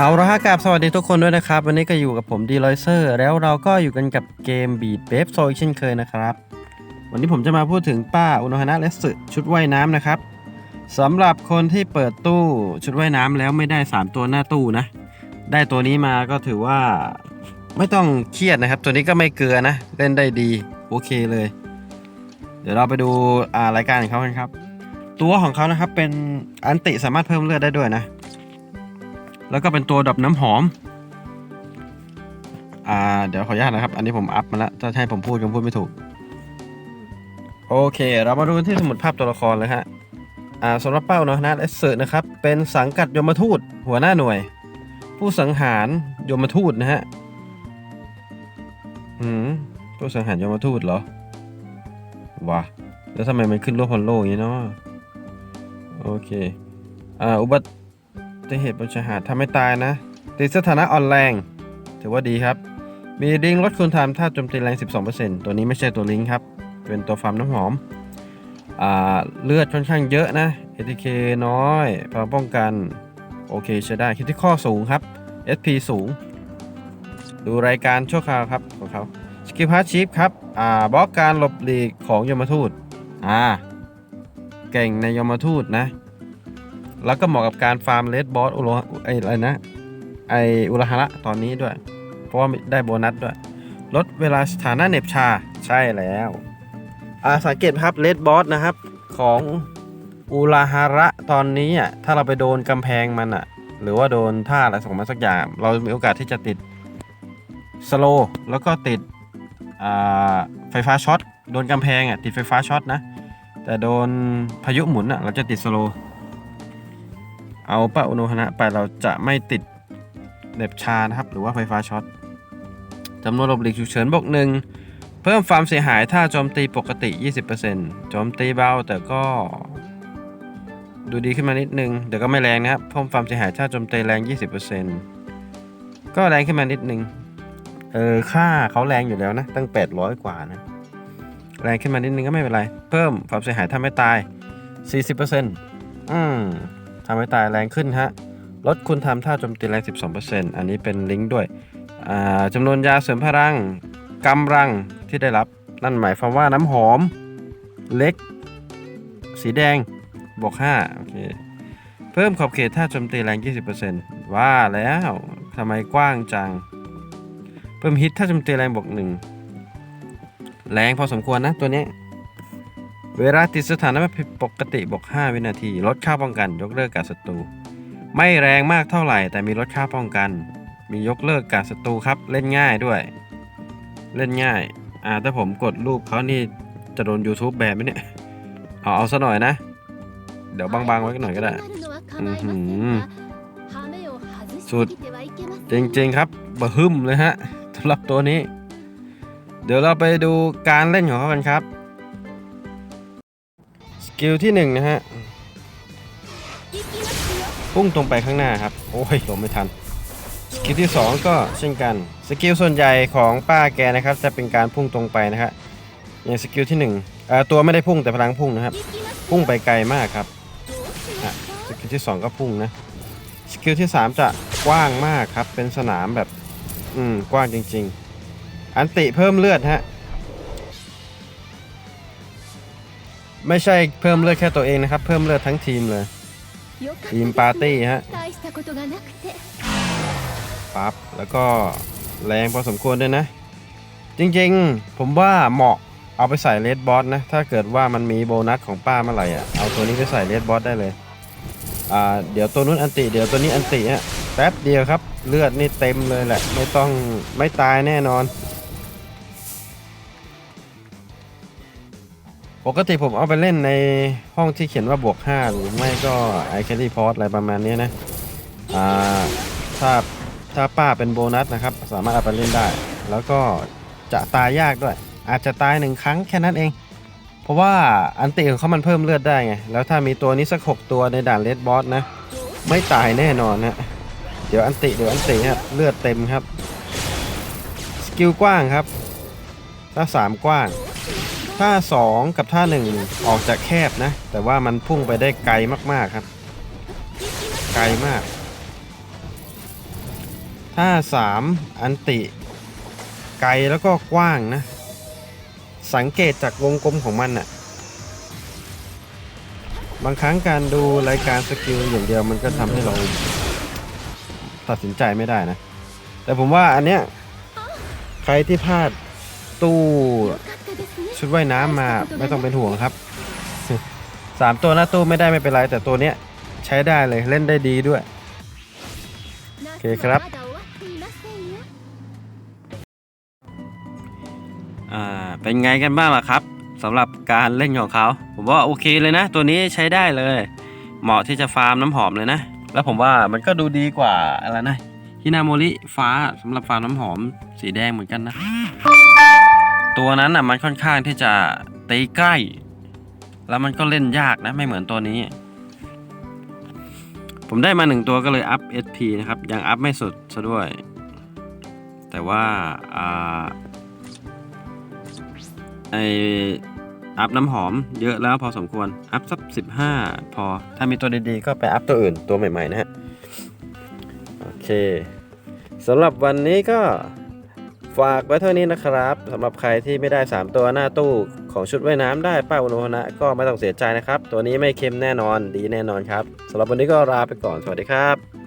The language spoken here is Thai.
เอาละฮะกราบสวัสดีทุกคนด้วยนะครับ วันนี้ก็อยู่กับผมดีลอยเซอร์แล้วเราก็อยู่กันกับเกมบีดเบฟโซอีกเช่นเคยนะครับ วันนี้ผมจะมาพูดถึงป้าอุโนฮานะและสึชุดว่ายน้ำนะครับสำหรับคนที่เปิดตู้ชุดว่ายน้ำแล้วไม่ได้ 3 ตัวหน้าตู้นะ ได้ตัวนี้มาก็ถือว่าไม่ต้องเครียดนะครับ ตัวนี้ก็ไม่เกลือนะ เล่นได้ดีโอเคเลย เดี๋ยวเราไปดูรายการของเขากันครับ ตัวของเขานะครับเป็นอันติสามารถเพิ่มเลือดได้ด้วยนะ แล้วก็เป็นตัวดับน้ำหอม อ่า เดี๋ยวขออนุญาตนะครับ อันนี้ผมอัพมาแล้วถ้าให้ผมพูดก็พูดไม่ถูก โอเค เรามาดูที่สมุดภาพตัวละครเลยฮะ อ่าสำหรับเป้าเนาะนะเอสเซอร์นะครับ เป็นสังกัดยมทูต หัวหน้าหน่วย ผู้สังหารยมทูตนะฮะ อืม ผู้สังหารยมทูตเหรอ วะ แล้วทำไมมันขึ้นรูปฮอลโลอย่างนี้เนาะ โอเค อ่า อุบัติ จะเหตุบนชายหาดทำให้ตายนะ ติดสถานะอ่อนแรง ถือว่าดีครับ มีลิงก์ลดคุณทำท่าโจมตีแรง 12%ตัวนี้ไม่ใช่ตัวลิงก์ครับ เป็นตัวฟาร์มน้ำหอมอ่าเลือดค่อนข้างเยอะนะ ATK น้อยพลังป้องกัน โอเคใช้ได้คิดที่ข้อสูงครับ SP สูง ดูรายการชั่วคราวครับของเขาสกิลพาร์ชีฟครับอ่าบล็อกการหลบหลีกของยมทูตอ่าเก่งในยมทูตนะ แล้วก็เหมาะกับการฟาร์มเลดบอสอุโรไออะไรนะ ไออุรหะระตอนนี้ด้วย เพราะว่าได้โบนัสด้วย ลดเวลาสถานะเน็บชาใช่แล้วอ่าสังเกตครับเลดบอสนะครับของอุราฮาระตอนนี้อะถ้าเราไปโดนกำแพงมันอะ หรือว่าโดนท่าอะไรส่งมาสักอย่าง เรามีโอกาสที่จะติดสโลแล้วก็ติดไฟฟ้าช็อตโดนกำแพงอะติดไฟฟ้าช็อตนะ แต่โดนพายุหมุนอะเราจะติดสโล เอาป้าอุโนฮนะไปเราจะไม่ติดเหน็บชานะครับ หรือว่าไฟฟ้าช็อตจำนวนหลบหลีกฉุกเฉินบวกหนึ่งเพิ่มความเสียหายถ้าโจมตีปกติ 20%โจมตีเบาแต่ก็ ดูดีขึ้นมานิดนึงเดี๋ยวก็ไม่แรงนะครับเพิ่มความเสียหายถ้าโจมตีแรง 20%ก็แรงขึ้นมานิดนึงเออค่าเขาแรงอยู่แล้วนะ ตั้ง 800 กว่านะ แรงขึ้นมานิดนึงก็ไม่เป็นไร เพิ่มความเสียหายถ้าไม่ตาย 40%อืม ทำให้ตายแรงขึ้นฮะลดคุณทำท่าโจมตีแรง 12%อันนี้เป็นลิงก์ด้วยอ่าจำนวนยาเสริมพลังกำลังที่ได้รับ นั่นหมายความว่าน้ำหอม เล็ก สีแดงบวก5โอเคเพิ่มขอบเขตท่าโจมตีแรง 20%ว่าแล้วทำไมกว้างจัง เพิ่มฮิตท่าโจมตีแรงบวก1แรงพอสมควรนะตัวนี้ เวลาติดสถานะผิดปกติบวก5วินาที ลดค่าป้องกัน ยกเลิกกาศัตรู ไม่แรงมากเท่าไหร่ แต่มีลดค่าป้องกัน มียกเลิกกาศัตรูครับ เล่นง่ายด้วย เล่นง่าย อ่าถ้าผมกดรูปเขานี่จะโดน YouTube แบนไหมเนี่ยเอาเอาซะหน่อยนะ เดี๋ยวบางๆไว้หน่อยก็ได้อือสุด จริงๆครับบะฮึมเลยฮะสำหรับตัวนี้ เดี๋ยวเราไปดูการเล่นของเขากันครับ กิลที่หนึ่งนะฮะ พุ่งตรงไปข้างหน้าครับ โอ้ยหลบไม่ทัน สกิลที่ 2 ก็เช่นกัน สกิลส่วนใหญ่ของป้าแกนะครับ จะเป็นการพุ่งตรงไปนะครับอย่างสกิลที่1เอ่อตัวไม่ได้พุ่งแต่พลังพุ่งนะครับ พุ่งไปไกลมากครับอะสกิลที่ 2 ก็พุ่งนะ สกิลที่ 3 จะกว้างมากครับ เป็นสนามแบบ อืม กว้างจริง ๆ อันติเพิ่มเลือดฮะ ไม่ใช่เพิ่มเลือดแค่ตัวเองนะครับ เพิ่มเลือดทั้งทีมเลย ทีมปาร์ตี้ฮะปั๊บแล้วก็แรงพอสมควรด้วยนะ จริงๆ ผมว่าเหมาะเอาไปใส่เลดบอสนะ ถ้าเกิดว่ามันมีโบนัสของป้าเมื่อไหร่อะเอาตัวนี้ไปใส่เลดบอสได้เลยอ่าเดี๋ยวตัวนู้นอันติเดี๋ยวตัวนี้อันติฮะแป๊บเดียวครับ เลือดนี่เต็มเลยแหละ ไม่ต้องไม่ตายแน่นอน ปกติผมเอาไปเล่นในห้องที่เขียนว่าบวก 5 หรือไม่ก็ไอแคลรี่พอร์ตอะไรประมาณนี้นะ อ่า ถ้าถ้าป้าเป็นโบนัสนะครับ สามารถเอาไปเล่นได้ แล้วก็จะตายยากด้วย อาจจะตายหนึ่งครั้งแค่นั้นเอง เพราะว่าอันติของเขามันเพิ่มเลือดได้ไง แล้วถ้ามีตัวนี้สัก 6 ตัวในด่านเลดบอสนะ ไม่ตายแน่นอนนะเดี๋ยวอันติเดี๋ยวอันติครับเลือดเต็มครับ สกิลกว้างครับถ้า3กว้าง ถ้า2 กับท่า 1 ออกจากแคบนะ แต่ว่ามันพุ่งไปได้ไกลมากๆครับ ไกลมากถ้าสามอันติ ไกลแล้วก็กว้างนะ สังเกตจากวงกลมของมันอะบางครั้งการดูรายการสกิลอย่างเดียวมันก็ทำให้เราตัดสินใจไม่ได้นะ แต่ผมว่าอันเนี้ยใครที่พลาดตู้ ชุดว่ายน้ำมาไม่ต้องเป็นห่วงครับสามตัวหน้าตู้ไม่ได้ไม่เป็นไร แต่ตัวเนี้ยใช้ได้เลยเล่นได้ดีด้วย โอเคครับอ่าเป็นไงกันบ้างล่ะครับสำหรับการเล่นของเขา ผมว่าโอเคเลยนะ ตัวนี้ใช้ได้เลย เหมาะที่จะฟาร์มน้ำหอมเลยนะ แล้วผมว่ามันก็ดูดีกว่าอะไรนะฮินาโมริฟ้าสำหรับฟาร์มน้ำหอมสีแดงเหมือนกันนะ ตัวนั้นอะมันค่อนข้างที่จะตีใกล้ แล้วมันก็เล่นยากนะไม่เหมือนตัวนี้ ผมได้มาหนึ่งตัวก็เลยอัพ SP นะครับ ยังอัพไม่สุดซะด้วย แต่ว่าอ่าไออัพน้ำหอมเยอะแล้วพอสมควร อัพสัก15พอ ถ้ามีตัวดีๆ ก็ไปอัพตัวอื่นตัวใหม่ ๆ นะฮะ โอเคสำหรับวันนี้ก็ ฝากไว้เท่านี้นะครับสำหรับใครที่ไม่ได้ 3 ตัวหน้าตู้ของชุดว่ายน้ำได้ป้าอุโนฮนะก็ไม่ต้องเสียใจนะครับ ตัวนี้ไม่เค็มแน่นอนดีแน่นอนครับสำหรับวันนี้ก็ลาไปก่อนสวัสดีครับ